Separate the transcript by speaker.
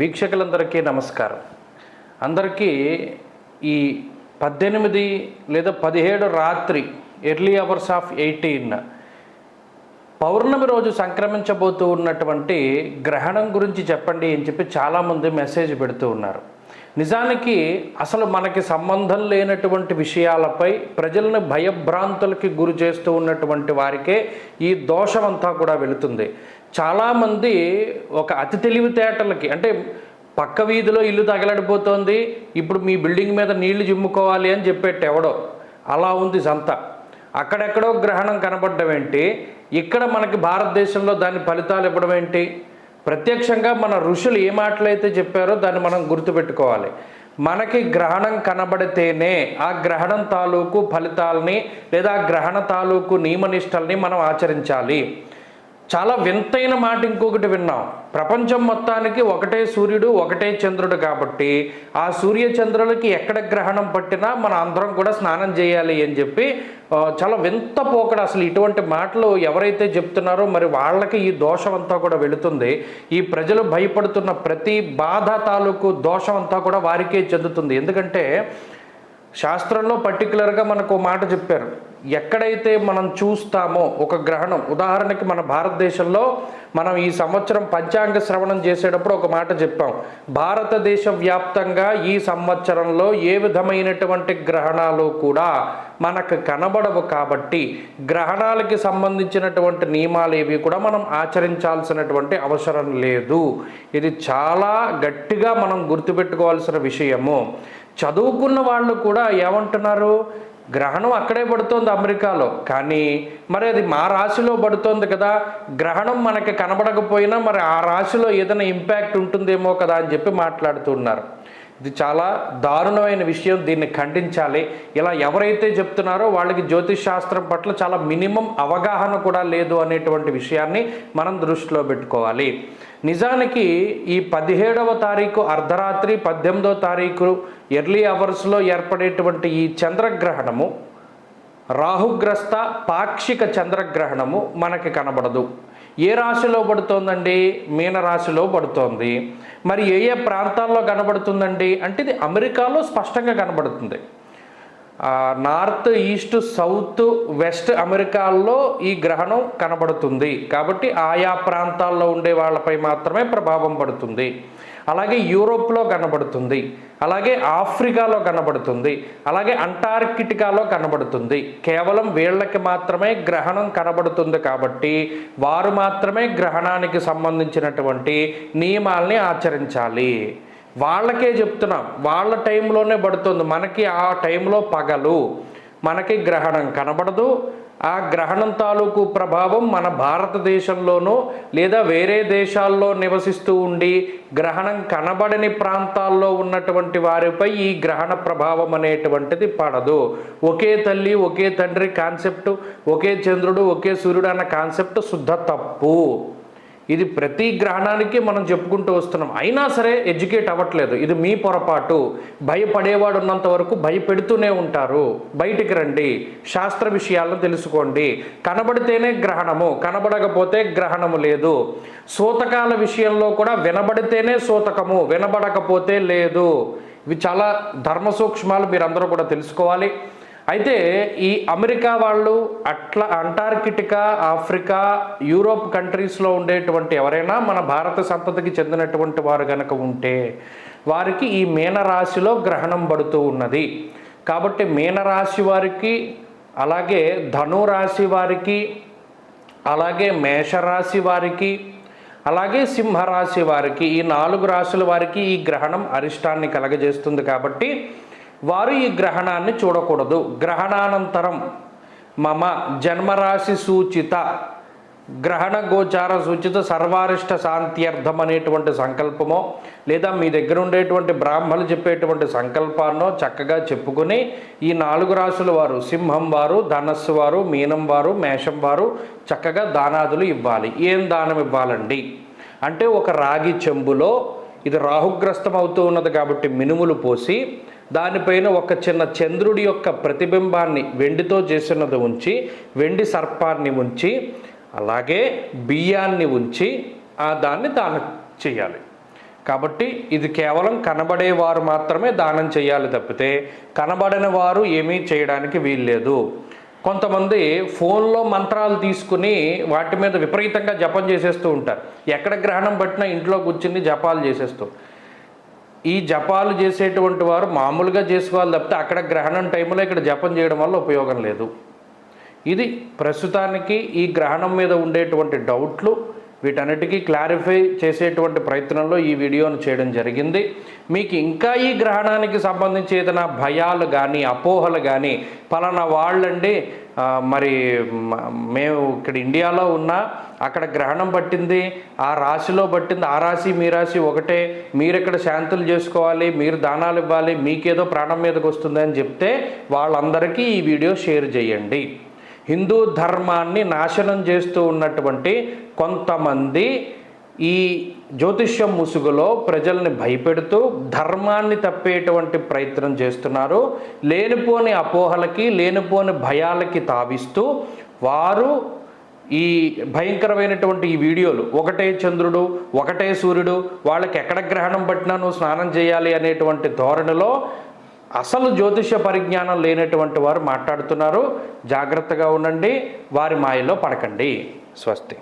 Speaker 1: వీక్షకులందరికీ నమస్కారం. అందరికీ ఈ పద్దెనిమిది లేదా పదిహేడు రాత్రి ఎర్లీ అవర్స్ ఆఫ్ ఎయిటీన్ పౌర్ణమి రోజు సంక్రమించబోతూ ఉన్నటువంటి గ్రహణం గురించి చెప్పండి అని చెప్పి చాలామంది మెసేజ్ పెడుతూ ఉన్నారు. నిజానికి అసలు మనకి సంబంధం లేనటువంటి విషయాలపై ప్రజలను భయభ్రాంతులకి గురి చేస్తూ ఉన్నటువంటి వారికే ఈ దోషమంతా కూడా వెళుతుంది. చాలామంది ఒక అతి తెలివితేటలకి అంటే పక్క వీధిలో ఇల్లు తగలడిపోతోంది ఇప్పుడు మీ బిల్డింగ్ మీద నీళ్ళు జిమ్ముకోవాలి అని చెప్పేట్టు ఎవడో. అలా ఉంది సంత. అక్కడెక్కడో గ్రహణం కనబడడం ఏంటి? ఇక్కడ మనకి భారతదేశంలో దాని ఫలితాలు ఇవ్వడం ఏంటి? ప్రత్యక్షంగా మన ఋషులు ఏ మాటలైతే చెప్పారో దాన్ని మనం గుర్తుపెట్టుకోవాలి. మనకి గ్రహణం కనబడితేనే ఆ గ్రహణం తాలూకు ఫలితాలని లేదా గ్రహణ తాలూకు నియమనిష్టల్ని మనం ఆచరించాలి. చాలా వింతైన మాట ఇంకొకటి విన్నాం. ప్రపంచం మొత్తానికి ఒకటే సూర్యుడు ఒకటే చంద్రుడు కాబట్టి ఆ సూర్య చంద్రులకి ఎక్కడ గ్రహణం పట్టినా మన అందరం కూడా స్నానం చేయాలి అని చెప్పి చాలా వింత పోకడ అసలు ఇటువంటి మాటలు ఎవరైతే చెప్తున్నారో మరి వాళ్ళకి ఈ దోషం అంతా కూడా వెళుతుంది. ఈ ప్రజలు భయపడుతున్న ప్రతి బాధ తాలూకు దోషం అంతా కూడా వారికే చెందుతుంది. ఎందుకంటే శాస్త్రంలో పర్టికులర్గా మనకు ఓ మాట చెప్పారు. ఎక్కడైతే మనం చూస్తామో ఒక గ్రహణం ఉదాహరణకి మన భారతదేశంలో మనం ఈ సంవత్సరం పంచాంగ శ్రవణం చేసేటప్పుడు ఒక మాట చెప్పాం. భారతదేశ వ్యాప్తంగా ఈ సంవత్సరంలో ఏ విధమైనటువంటి గ్రహణాలు కూడా మనకు కనబడవు కాబట్టి గ్రహణాలకి సంబంధించినటువంటి నియమాలు ఏవి కూడా మనం ఆచరించాల్సినటువంటి అవసరం లేదు. ఇది చాలా గట్టిగా మనం గుర్తుపెట్టుకోవాల్సిన విషయము. చదువుకున్న వాళ్ళు కూడా ఏమంటున్నారు? గ్రహణం అక్కడే పడుతోంది అమెరికాలో. కానీ మరి అది మా రాశిలో పడుతోంది కదా గ్రహణం మనకి కనబడకపోయినా మరి ఆ రాశిలో ఏదైనా ఇంపాక్ట్ ఉంటుందేమో కదా అని చెప్పి మాట్లాడుతున్నారు ఇది చాలా దారుణమైన విషయం. దీన్ని ఖండించాలి. ఇలా ఎవరైతే చెప్తున్నారో వాళ్ళకి జ్యోతిష్ శాస్త్రం పట్ల చాలా మినిమం అవగాహన కూడా లేదు అనేటువంటి విషయాన్ని మనం దృష్టిలో పెట్టుకోవాలి. నిజానికి ఈ పదిహేడవ తారీఖు అర్ధరాత్రి పద్దెనిమిదవ తారీఖు ఎర్లీ అవర్స్లో ఏర్పడేటువంటి ఈ చంద్రగ్రహణము రాహుగ్రస్త పాక్షిక చంద్రగ్రహణము మనకి కనబడదు. ఏ రాశిలో పడుతోందండి? మీనరాశిలో పడుతోంది. మరి ఏ ఏ ప్రాంతాల్లో కనబడుతుందండి? అంటే ఇది అమెరికాలో స్పష్టంగా కనబడుతుంది. నార్త్ ఈస్ట్ సౌత్ వెస్ట్ అమెరికాల్లో ఈ గ్రహణం కనబడుతుంది. కాబట్టి ఆయా ప్రాంతాల్లో ఉండే వాళ్ళపై మాత్రమే ప్రభావం పడుతుంది. అలాగే యూరోప్లో కనబడుతుంది అలాగే ఆఫ్రికాలో కనబడుతుంది అలాగే అంటార్కిటికాలో కనబడుతుంది. కేవలం వీళ్ళకి మాత్రమే గ్రహణం కనబడుతుంది కాబట్టి వారు మాత్రమే గ్రహణానికి సంబంధించినటువంటి నియమాల్ని ఆచరించాలి. వాళ్ళకే చెప్తున్నాం వాళ్ళ టైంలోనే పడుతుంది మనకి ఆ టైంలో పగలు మనకి గ్రహణం కనబడదు ఆ గ్రహణం తాలూకు ప్రభావం మన భారతదేశంలోనూ లేదా వేరే దేశాల్లో నివసిస్తూ ఉండి గ్రహణం కనబడని ప్రాంతాల్లో ఉన్నటువంటి వారిపై ఈ గ్రహణ ప్రభావం అనేటువంటిది పడదు. ఒకే తల్లి ఒకే తండ్రి కాన్సెప్ట్ ఒకే చంద్రుడు ఒకే సూర్యుడు అన్న కాన్సెప్ట్ శుద్ధ తప్పు. ఇది ప్రతి గ్రహణానికి మనం చెప్పుకుంటూ వస్తున్నాం. అయినా సరే ఎడ్యుకేట్ అవ్వట్లేదు. ఇది మీ పొరపాటు. భయపడేవాడు ఉన్నంత వరకు భయపెడుతూనే ఉంటారు. బయటికి రండి. శాస్త్ర విషయాలను తెలుసుకోండి. కనబడితేనే గ్రహణము కనబడకపోతే గ్రహణము లేదు. సూతకాల విషయంలో కూడా వినబడితేనే సూతకము వినబడకపోతే లేదు. ఇవి చాలా ధర్మ సూక్ష్మాలు మీరందరూ కూడా తెలుసుకోవాలి. అయితే ఈ అమెరికా వాళ్ళు అట్లా అంటార్కిటికా ఆఫ్రికా యూరోప్ కంట్రీస్లో ఉండేటువంటి ఎవరైనా మన భారత సంతతికి చెందినటువంటి వారు కనుక ఉంటే వారికి ఈ మీనరాశిలో గ్రహణం పడుతూ ఉన్నది. కాబట్టి మీనరాశి వారికి అలాగే ధనురాశి వారికి అలాగే మేషరాశి వారికి అలాగే సింహరాశి వారికి ఈ నాలుగు రాశుల వారికి ఈ గ్రహణం అరిష్టాన్ని కలగజేస్తుంది కాబట్టి వారు ఈ గ్రహణాన్ని చూడకూడదు. గ్రహణానంతరం మమ జన్మరాశి సూచిత గ్రహణ గోచార సూచిత సర్వారిష్ట శాంత్యర్థం అనేటువంటి సంకల్పమో లేదా మీ దగ్గర ఉండేటువంటి బ్రాహ్మలు చెప్పేటువంటి సంకల్పాన్నో చక్కగా చెప్పుకుని ఈ నాలుగు రాశుల వారు సింహం వారు ధనస్సు వారు మీనం వారు మేషం వారు చక్కగా దానాదులు ఇవ్వాలి. ఏం దానం ఇవ్వాలండి? అంటే ఒక రాగి చెంబులో ఇది రాహుగ్రస్తం అవుతూ ఉన్నది కాబట్టి మినుములు పోసి దానిపైన ఒక చిన్న చంద్రుడి యొక్క ప్రతిబింబాన్ని వెండితో చేసినది ఉంచి వెండి సర్పాన్ని ఉంచి అలాగే బియ్యాన్ని ఉంచి ఆ దాన్ని దానం చేయాలి. కాబట్టి ఇది కేవలం కనబడేవారు మాత్రమే దానం చేయాలి తప్పితే కనబడని వారు ఏమీ చేయడానికి వీల్లేదు. కొంతమంది ఫోన్లో మంత్రాలు తీసుకుని వాటి మీద విపరీతంగా జపం చేసేస్తూ ఉంటారు. ఎక్కడ గ్రహణం పట్టినా ఇంట్లో కూర్చుని జపాలు చేసేస్తూ. ఈ జపాలు చేసేటువంటి వారు మామూలుగా చేసుకోవాలి తప్పితే అక్కడ గ్రహణం టైంలో ఇక్కడ జపం చేయడం వల్ల ఉపయోగం లేదు. ఇది ప్రస్తుతానికి ఈ గ్రహణం మీద ఉండేటువంటి డౌట్లు. వీటన్నిటికీ క్లారిఫై చేసేటువంటి ప్రయత్నంలో ఈ వీడియోను చేయడం జరిగింది. మీకు ఇంకా ఈ గ్రహణానికి సంబంధించి ఏదైనా భయాలు కానీ అపోహలు కానీ పలానా వాళ్ళండి మరి మేము ఇక్కడ ఇండియాలో ఉన్నా అక్కడ గ్రహణం పట్టింది ఆ రాశిలో పట్టింది ఆ రాశి మీ రాశి ఒకటే మీరు ఇక్కడ శాంతులు చేసుకోవాలి మీరు దానాలు ఇవ్వాలి మీకేదో ప్రాణం మీదకి వస్తుంది అని చెప్తే వాళ్ళందరికీ ఈ వీడియో షేర్ చేయండి. హిందూ ధర్మాన్ని నాశనం చేస్తూ ఉన్నటువంటి కొంతమంది ఈ జ్యోతిష్యం ముసుగులో ప్రజల్ని భయపెడుతూ ధర్మాన్ని తప్పేటువంటి ప్రయత్నం చేస్తున్నారు. లేనిపోని అపోహలకి లేనిపోని భయాలకి తావిస్తూ వారు ఈ భయంకరమైనటువంటి ఈ వీడియోలు ఒకటే చంద్రుడు ఒకటే సూర్యుడు వాళ్ళకి ఎక్కడ గ్రహణం పట్టినా నువ్వు స్నానం చేయాలి అనేటువంటి ధోరణిలో అసలు జ్యోతిష పరిజ్ఞానం లేనటువంటి వారు మాట్లాడుతున్నారు. జాగ్రత్తగా ఉండండి వారి మాయలో పడకండి. స్వస్తి.